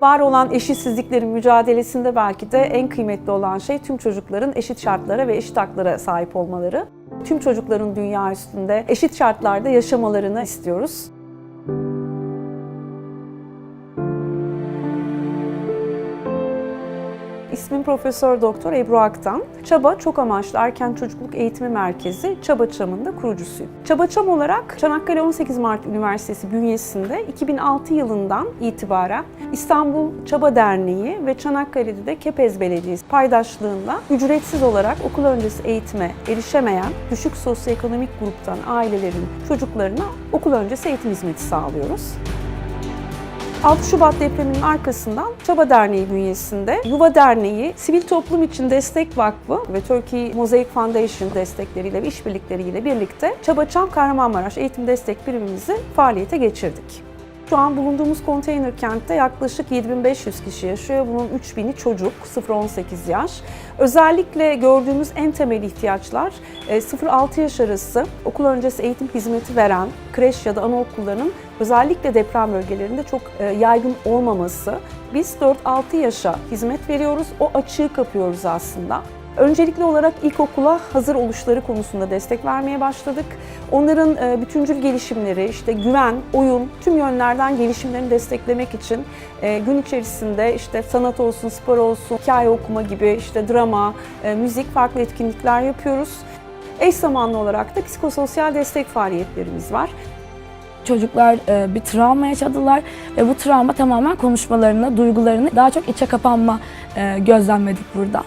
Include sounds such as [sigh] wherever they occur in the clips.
Var olan eşitsizliklerin mücadelesinde belki de en kıymetli olan şey tüm çocukların eşit şartlara ve eşit haklara sahip olmaları. Tüm çocukların dünya üstünde eşit şartlarda yaşamalarını istiyoruz. İsmim Profesör Doktor Ebru Aktan. Çaba Çok Amaçlı Erken Çocukluk Eğitimi Merkezi Çaba Çam'ın da kurucusuyum. Çaba Çam olarak Çanakkale 18 Mart Üniversitesi bünyesinde 2006 yılından itibaren İstanbul Çaba Derneği ve Çanakkale'de de Kepez Belediyesi paydaşlığında ücretsiz olarak okul öncesi eğitime erişemeyen düşük sosyoekonomik gruptan ailelerin çocuklarına okul öncesi eğitim hizmeti sağlıyoruz. 6 Şubat depreminin arkasından Çaba Derneği bünyesinde Yuva Derneği, Sivil Toplum İçin Destek Vakfı ve Turkey Mosaic Foundation destekleriyle ve işbirlikleriyle birlikte Çaba Çam Kahramanmaraş Eğitim Destek Birimimizi faaliyete geçirdik. Şu an bulunduğumuz konteyner kentte yaklaşık 7500 kişi yaşıyor. Bunun 3000'i çocuk, 0-18 yaş. Özellikle gördüğümüz en temel ihtiyaçlar e, 0-6 yaş arası okul öncesi eğitim hizmeti veren kreş ya da anaokullarının özellikle deprem bölgelerinde çok e, yaygın olmaması. Biz 4-6 yaşa hizmet veriyoruz. O açığı kapıyoruz aslında. Öncelikli olarak ilkokula hazır oluşları konusunda destek vermeye başladık. Onların e, bütüncül gelişimleri, işte güven, oyun, tüm yönlerden gelişimlerini desteklemek için e, gün içerisinde işte sanat olsun, spor olsun, hikaye okuma gibi, işte drama, e, müzik, farklı etkinlikler yapıyoruz. Eş zamanlı olarak da psikososyal destek faaliyetlerimiz var. Çocuklar bir travma yaşadılar ve bu travma tamamen konuşmalarını, duygularını daha çok içe kapanma gözlemledik burada.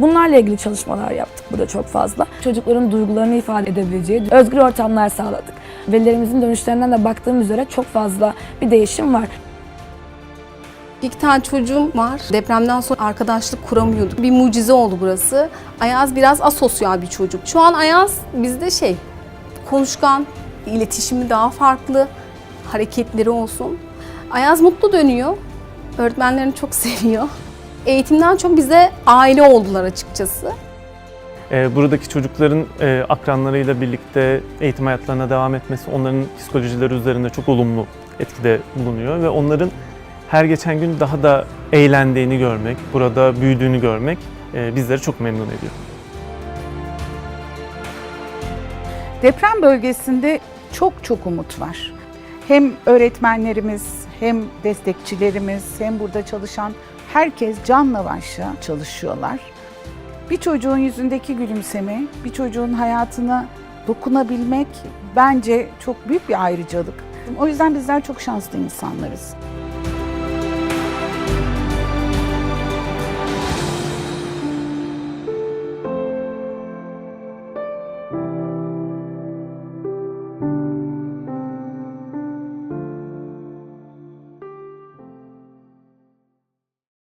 Bunlarla ilgili çalışmalar yaptık burada çok fazla. Çocukların duygularını ifade edebileceği özgür ortamlar sağladık. Velilerimizin dönüşlerinden de baktığım üzere çok fazla bir değişim var. İki tane çocuğum var. Depremden sonra arkadaşlık kuramıyorduk. Bir mucize oldu burası. Ayaz biraz asosyal bir çocuk. Şu an Ayaz bizde şey, konuşkan, iletişimi daha farklı, hareketleri olsun. Ayaz mutlu dönüyor. Öğretmenlerini çok [laughs] seviyor. Eğitimden çok bize aile oldular açıkçası. Ee, Buradaki çocukların e, akranlarıyla birlikte eğitim hayatlarına devam etmesi onların psikolojileri üzerinde çok olumlu etkide bulunuyor ve onların her geçen gün daha da eğlendiğini görmek, burada büyüdüğünü görmek e, bizleri çok memnun ediyor. Deprem bölgesinde çok çok umut var. Hem öğretmenlerimiz, hem destekçilerimiz, hem burada çalışan herkes canla başla çalışıyorlar. Bir çocuğun yüzündeki gülümseme, bir çocuğun hayatına dokunabilmek bence çok büyük bir ayrıcalık. O yüzden bizler çok şanslı insanlarız.